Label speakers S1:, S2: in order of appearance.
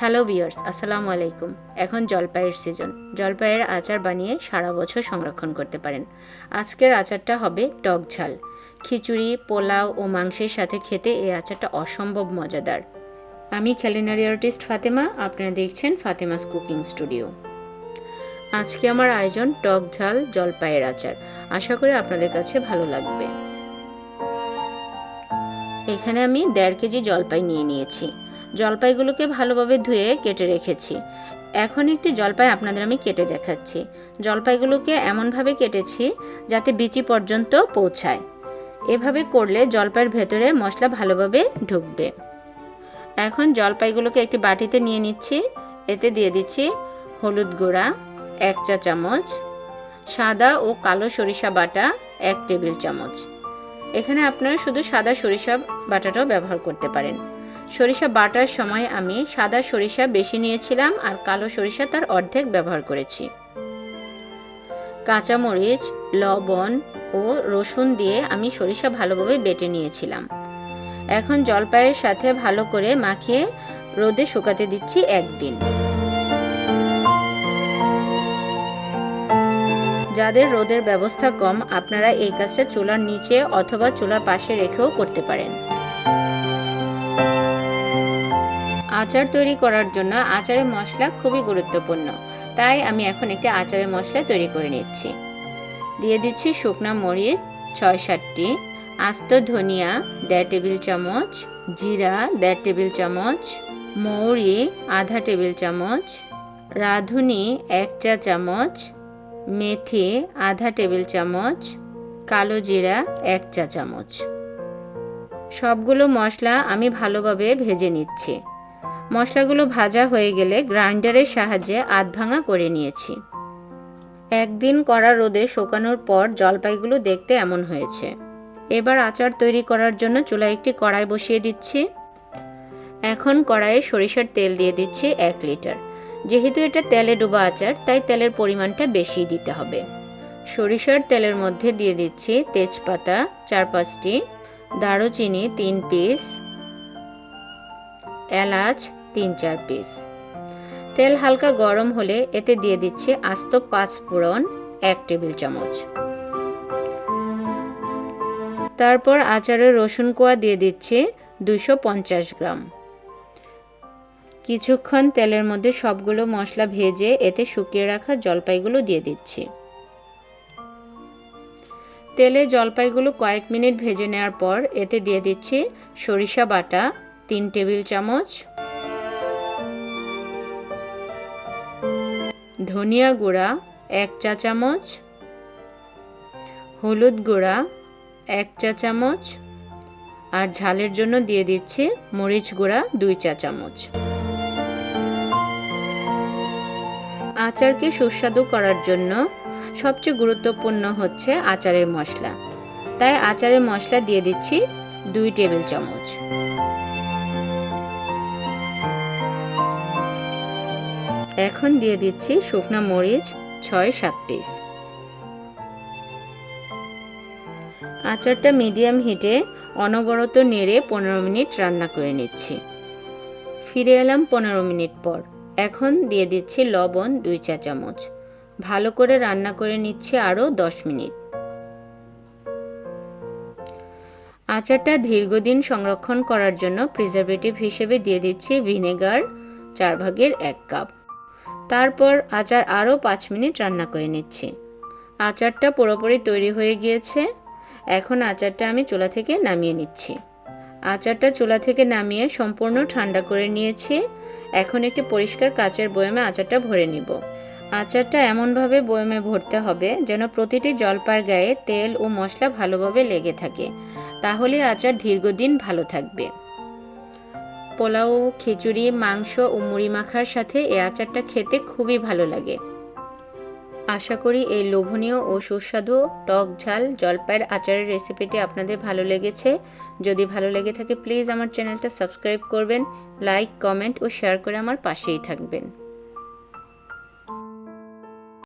S1: Hello viewers, আসসালামু আলাইকুম। এখন জলপাইয়ের সিজন জলপাইয়ের আচার বানিয়ে সারা বছর সংরক্ষণ করতে পারেন। আজকের আচারটা হবে টক ঝাল। খিচুড়ি, পোলাও ও মাংসের সাথে খেতে এই আচারটা অসম্ভব মজাদার। আমি ক্যালিনারি আর্টিস্ট ফাতেমা, আপনারা দেখছেন ফাতেমাস কুকিং স্টুডিও। আজকে আমার আয়োজন টক ঝাল জলপাইয়ের আচার। আশা করি আপনাদের কাছে ভালো লাগবে। এখানে আমি দেড় কেজি জলপাই নিয়ে নিয়েছি। জলপাইগুলোকে ভালোভাবে ধুয়ে কেটে রেখেছি। এখন একটি জলপাই আপনাদের আমি কেটে দেখাচ্ছি। জলপাইগুলোকে এমনভাবে কেটেছি যাতে বিচি পর্যন্ত পৌঁছায়। এভাবে করলে জলপাইয়ের ভেতরে মশলা ভালোভাবে ঢুকবে। এখন জলপাইগুলোকে একটি বাটিতে নিয়ে নিচ্ছি। এতে দিয়ে দিচ্ছি হলুদ গুঁড়া, এক চা চামচ, সাদা ও কালো সরিষা বাটা, এক টেবিল চামচ। এখানে আপনারা শুধু সাদা সরিষা বাটাটাও ব্যবহার করতে পারেন। সরিষা বাটার সময় আমি সাদা সরিষা বেশি নিয়েছিলাম আর কালো সরিষা তার অর্ধেক ব্যবহার করেছি। কাঁচামরিচ, লবণ ও রসুন দিয়ে আমি সরিষা ভালোভাবে বেটে নিয়েছিলাম। এখন জলপাইয়ের সাথে ভালো করে মাখিয়ে রোদে শুকাতে দিচ্ছি একদিন। যাদের রোদের ব্যবস্থা কম, আপনারা এই কাজটা চুলার নিচে অথবা চুলার পাশে রেখেও করতে পারেন। আচার তৈরি করার জন্য আচারের মশলা খুবই গুরুত্বপূর্ণ। তাই আমি এখন একটি আচারের মশলা তৈরি করে নিচ্ছি। দিয়ে দিচ্ছি শুকনা মরিচ ছয় সাতটি আস্ত ধনিয়া, দেড় টেবিল চামচ। জিরা, দেড় টেবিল চামচ। মৌরি, আধা টেবিল চামচ। রাঁধুনি, এক চা চামচ। মেথি, আধা টেবিল চামচ। কালো জিরা, এক চা চামচ। সবগুলো মশলা আমি ভালোভাবে ভেজে নিচ্ছি। মশলাগুলো ভাজা হয়ে গেলে গ্রাইন্ডারের সাহায্যে আধ ভাঙা করে নিয়েছি। একদিন কড়া রোদে শুকানোর পর জলপাইগুলো দেখতে এমন হয়েছে। এবার আচার তৈরি করার জন্য চুলায় একটি কড়াই বসিয়ে দিচ্ছি। এখন কড়াইয়ে সরিষার তেল দিয়ে দিচ্ছি এক লিটার। যেহেতু এটা তেলে ডোবা আচার, তাই তেলের পরিমাণটা বেশি দিতে হবে। সরিষার তেলের মধ্যে দিয়ে দিচ্ছি তেজপাতা চার পাঁচটি, দারুচিনি তিন পিস, এলাচ তিন চার পিস তেল হালকা গরম হলে এতে দিয়ে দিচ্ছি আস্ত পাঁচ ফোড়ন, এক টেবিল চামচ। তারপর আচারের রসুন কোয়া দিয়ে দিচ্ছি দুশো পঞ্চাশ গ্রাম। কিছুক্ষণ তেলের মধ্যে সবগুলো মশলা ভেজে এতে শুকিয়ে রাখা জলপাইগুলো দিয়ে দিচ্ছি। তেলে জলপাইগুলো কয়েক মিনিট ভেজে নেওয়ার পর এতে দিয়ে দিচ্ছি সরিষা বাটা, তিন টেবিল চামচ। ধনিয়া গুঁড়া এক চা চামচ, হলুদ গুঁড়া এক চা চামচ, আর ঝালের জন্য দিয়ে দিচ্ছি মরিচ গুঁড়া দুই চা চামচ। আচারকে সুস্বাদু করার জন্য সবচেয়ে গুরুত্বপূর্ণ হচ্ছে আচারের মশলা। তাই আচারের মশলা দিয়ে দিচ্ছি দুই টেবিল চামচ। এখন দিয়ে দিচ্ছি শুকনা মরিচ ছয়, সাত পিস আচারটা মিডিয়াম হিটে অনবরত নেড়ে পনেরো মিনিট রান্না করে নিচ্ছি। ফিরে এলাম পনেরো মিনিট পর। এখন দিয়ে দিচ্ছি লবণ দুই চা চামচ। ভালো করে রান্না করে নিচ্ছি আরও দশ মিনিট। আচারটা দীর্ঘদিন সংরক্ষণ করার জন্য প্রিজারভেটিভ হিসেবে দিয়ে দিচ্ছি ভিনেগার চার ভাগের এক কাপ। তারপর আচার আরও পাঁচ মিনিট রান্না করে নিচ্ছি। আচারটা পুরোপুরি তৈরি হয়ে গিয়েছে। এখন আচারটা আমি চুলা থেকে নামিয়ে নিচ্ছি। আচারটা চুলা থেকে নামিয়ে সম্পূর্ণ ঠান্ডা করে নিয়েছি। এখন একটি পরিষ্কার কাচের বয়ামে আচারটা ভরে নিব। আচারটা এমনভাবে বয়ামে ভরতে হবে যেন প্রতিটি জলপার গায়ে তেল ও মশলা ভালোভাবে লেগে থাকে। তাহলে আচার দীর্ঘদিন ভালো থাকবে। পোলাও, খিচুড়ি, মাংস ও মুড়ি মাখার সাথে এই আচারটা খেতে খুবই ভালো লাগে। আশা করি এই লোভনীয় ও সুস্বাদু টক ঝাল জলপাইয়ের আচারের রেসিপিটি আপনাদের ভালো লেগেছে। যদি ভালো লেগে থাকে, প্লিজ আমার চ্যানেলটা সাবস্ক্রাইব করবেন, লাইক, কমেন্ট ও শেয়ার করে আমার পাশেই থাকবেন।